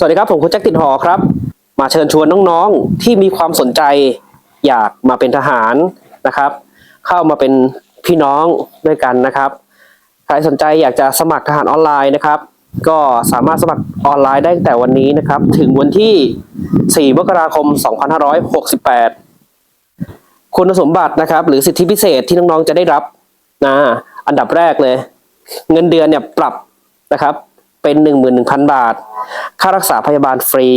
สวัสดีครับ ผมคุณแจ็คติดหอครับ มาเชิญชวนน้องๆที่มีความสนใจ อยากมาเป็นทหารนะครับ เข้ามาเป็นพี่น้องด้วยกันนะครับใครสนใจอยากจะสมัครทหารออนไลน์นะครับ ก็สามารถสมัครออนไลน์ได้ตั้งแต่วันนี้นะครับ ถึงวันที่ 4 มกราคม 2568 คุณสมบัตินะครับ หรือสิทธิพิเศษที่น้องๆจะได้รับนะอันดับแรกเลย เงินเดือนเนี่ยปรับนะครับ เป็น 11,000 บาท ค่ารักษาพยาบาลฟรี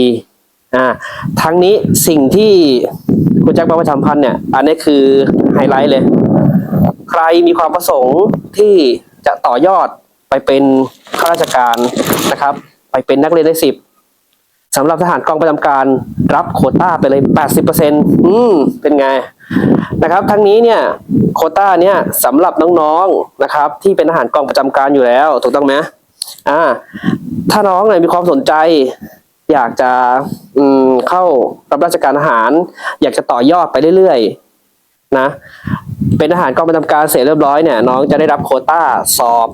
อ่าทั้งนี้สิ่งที่คุณแจ็คบ้าประชาสัมพันเนี่ย อันนี้คือไฮไลท์เลย ใครมีความประสงค์ที่จะต่อยอดไปเป็นข้าราชการนะครับ ไปเป็นนักเรียนได้สิบสำหรับทหารกองประจำการรับโคต้าไปเลย 80%อืม เป็นไงนะครับ ทั้งนี้เนี่ยโคต้าเนี่ยสำหรับน้องๆนะครับ ที่เป็นทหารกองประจำการอยู่แล้ว ถูกต้องไหม อ่า ถ้าน้องเนี่ยมีความสนใจ อยากจะอืมเข้ารับราชการทหาร อยากจะต่อยอดไปเรื่อยๆนะ เป็นทหารกองประจำการเสร็จเรียบร้อยเนี่ยน้องจะได้รับโคต้าสอบ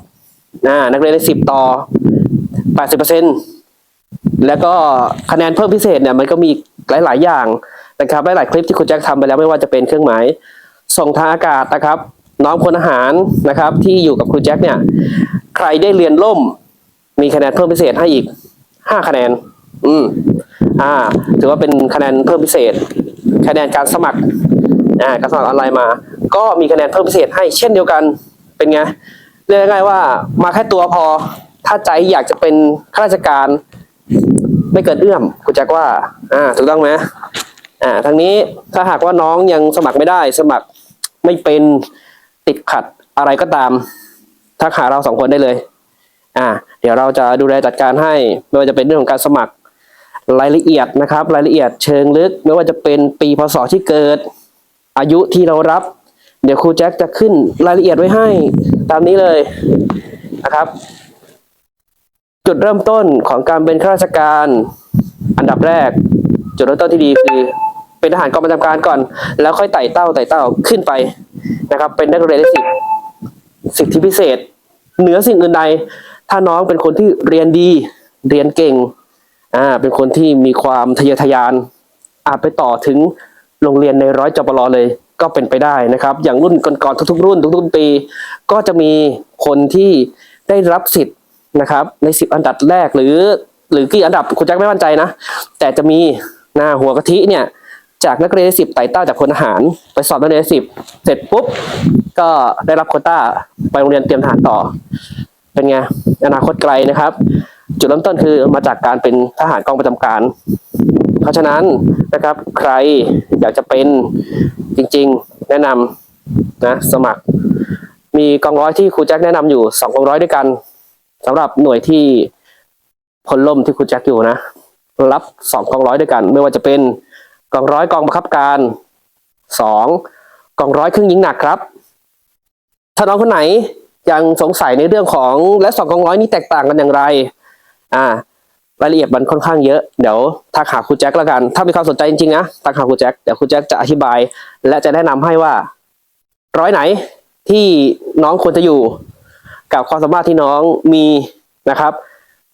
นะนักเรียนได้สิบต่อแปดสิบเปอร์เซ็นต์แล้วก็คะแนนเพิ่มพิเศษเนี่ยมันก็มีหลาย ๆ อย่างนะครับหลายๆคลิปที่คุณแจ็คทำไปแล้วไม่ว่าจะเป็นเครื่องหมายส่งทางอากาศนะครับ น้องพลอาหารนะครับ ที่อยู่กับครูแจ็คเนี่ย ใครได้เรียนล่ม มีคะแนนเพิ่มพิเศษให้อีกห้าคะแนน อืม อ่า ถือว่าเป็นคะแนนเพิ่มพิเศษ คะแนนการสมัคร อ่า การสมัครออนไลน์มา ก็มีคะแนนเพิ่มพิเศษให้เช่นเดียวกัน เป็นไง เรียกง่ายว่ามาแค่ตัวพอ ถ้าใจอยากจะเป็นข้าราชการ ไม่เกินเอื้อมคุณแจ็คว่า อ่า ถูกต้องไหมอ่า ทางนี้ถ้าหากว่าน้องยังสมัครไม่ได้ สมัครไม่เป็นติดขัดอะไรก็ตาม ทักหาเราสองคนได้เลย อ่า เดี๋ยวเราจะดูแลจัดการให้ไม่ว่าจะเป็นเรื่องของการสมัครรายละเอียดนะครับ รายละเอียดเชิงลึก ไม่ว่าจะเป็นปีพศที่เกิด อายุที่เรารับ เดี๋ยวครูแจ็คจะขึ้นรายละเอียดไว้ให้ตามนี้เลยนะครับ จุดเริ่มต้นของการเป็นข้าราชการ อันดับแรก จุดเริ่มต้นที่ดีคือ เป็นทหารกองประจำการก่อน แล้วค่อยไต่เต้าไต่เต้าขึ้นไปนะครับ เป็นนักเรียนได้สิทธิ สิทธิพิเศษ เหนือสิ่งอื่นใด ถ้าน้องเป็นคนที่เรียนดี เรียนเก่งอ่าเป็นคนที่มีความทะเยอทะยานอาจไปต่อถึงโรงเรียนในร้อยจปรเลยก็เป็นไปได้นะครับ อย่างรุ่นก่อนๆทุกๆ รุ่นทุกๆปี ก็จะมีคนที่ได้รับสิทธิ์นะครับ ในสิบอันดับแรกหรือ หรือกี่อันดับคุณแจ็คไม่มั่นใจนะ แต่จะมีหน้าหัวกะทิเนี่ย จากนักเรียนสิบไต่เต้าจากพลทหาร ไปสอบนักเรียนสิบเสร็จปุ๊บ ก็ได้รับโคต้าไปโรงเรียนเตรียมทหารต่อ เป็นไงอนาคตไกลนะครับ จุดเริ่มต้นคือมาจากการเป็นทหารกองประจำการ เพราะฉะนั้นนะครับ ใครอยากจะเป็นจริง ๆ แนะนำนะสมัคร มีกองร้อยที่ครูแจ็คแนะนำอยู่สองกองร้อยด้วยกันสำหรับหน่วยที่พลล่มที่ครูแจ็คอยู่นะ รับสองกองร้อยด้วยกัน ไม่ว่าจะเป็น กองร้อยกองบังคับการสองกองร้อยเครื่องยิงหนักครับ ถ้าน้องคนไหนยังสงสัยในเรื่องของและสองกองร้อยนี้แตกต่างกันอย่างไร อ่ารายละเอียดมันค่อนข้างเยอะ เดี๋ยวทักหาครูแจ็คแล้วกัน ถ้ามีความสนใจจริงๆนะทักหาครูแจ็ค เดี๋ยวครูแจ็คจะอธิบาย และจะแนะนำให้ว่า ร้อยไหนที่น้องควรจะอยู่ กับความสามารถที่น้องมีนะครับ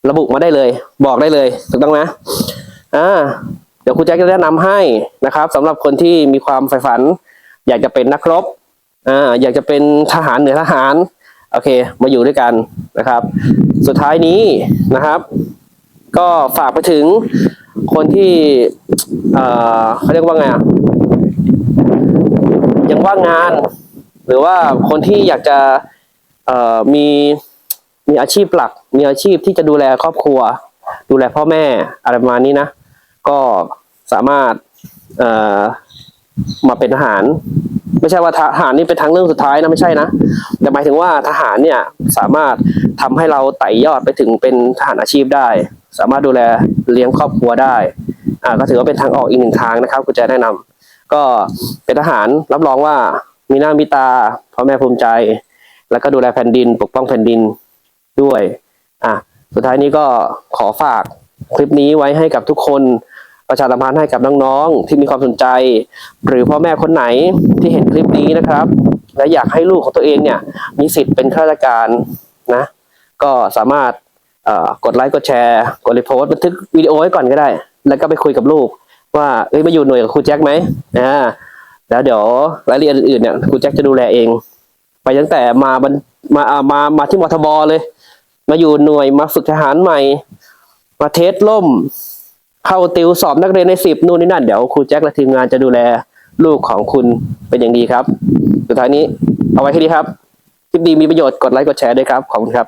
ระบุมาได้เลย บอกได้เลย ถูกต้องไหมอ่า เดี๋ยวครูแจ็คจะแนะนำให้นะครับสำหรับคนที่มีความใฝ่ฝัน อยากจะเป็นนักรบอ่าอยากจะเป็นทหารเหนือทหารโอเค มาอยู่ด้วยกันนะครับ สุดท้ายนี้นะครับ ก็ฝากไปถึงคนที่เอ่อเขาเรียกว่าไงอะยังว่างงาน หรือว่าคนที่อยากจะเอ่อมีมีอาชีพหลัก มีอาชีพที่จะดูแลครอบครัว ดูแลพ่อแม่อะไรประมาณนี้นะ ก็สามารถเอ่อมาเป็นทหาร ไม่ใช่ว่าทหารนี่เป็นทางเรื่องสุดท้ายนะไม่ใช่นะแต่หมายถึงว่าทหารเนี่ยสามารถทำให้เราไต่ยอดไปถึงเป็นทหารอาชีพได้ สามารถดูแลเลี้ยงครอบครัวได้อ่าก็ถือว่าเป็นทางออกอีกหนึ่งทางนะครับคุณจะแนะนำก็เป็นทหารรับรองว่ามีหน้ามีตาพ่อแม่ภูมิใจ แล้วก็ดูแลแผ่นดิน ปกป้องแผ่นดินด้วยอะสุดท้ายนี้ก็ขอฝากคลิปนี้ไว้ให้กับทุกคน ประชาสัมพันธ์ให้กับน้องๆที่มีความสนใจ หรือพ่อแม่คนไหนที่เห็นคลิปนี้นะครับ และอยากให้ลูกของตัวเองเนี่ยมีสิทธิ์เป็นข้าราชการนะก็สามารถกดไลค์กดแชร์กดรีโพสต์บันทึกวิดีโอไว้ก่อนก็ได้ แล้วก็ไปคุยกับลูก ว่าเอ้ยมาอยู่หน่วยกับครูแจ็คไหมอ่าแล้วเดี๋ยวรายละเอียดอื่นๆเนี่ยครูแจ็คจะดูแลเอง ไปตั้งแต่มาบันมาอ่ามามาที่มทบเลย มาอยู่หน่วยมาฝึกทหารใหม่ มาเทสล่ม เข้าติวสอบนักเรียนในสิบนู่นนี่นั่นเดี๋ยวครูแจ็คและทีมงานจะดูแลลูกของคุณเป็นอย่างดีครับ สุดท้ายนี้เอาไว้แค่นี้ครับคลิปดีมีประโยชน์กดไลค์กดแชร์ด้วยครับ ขอบคุณครับ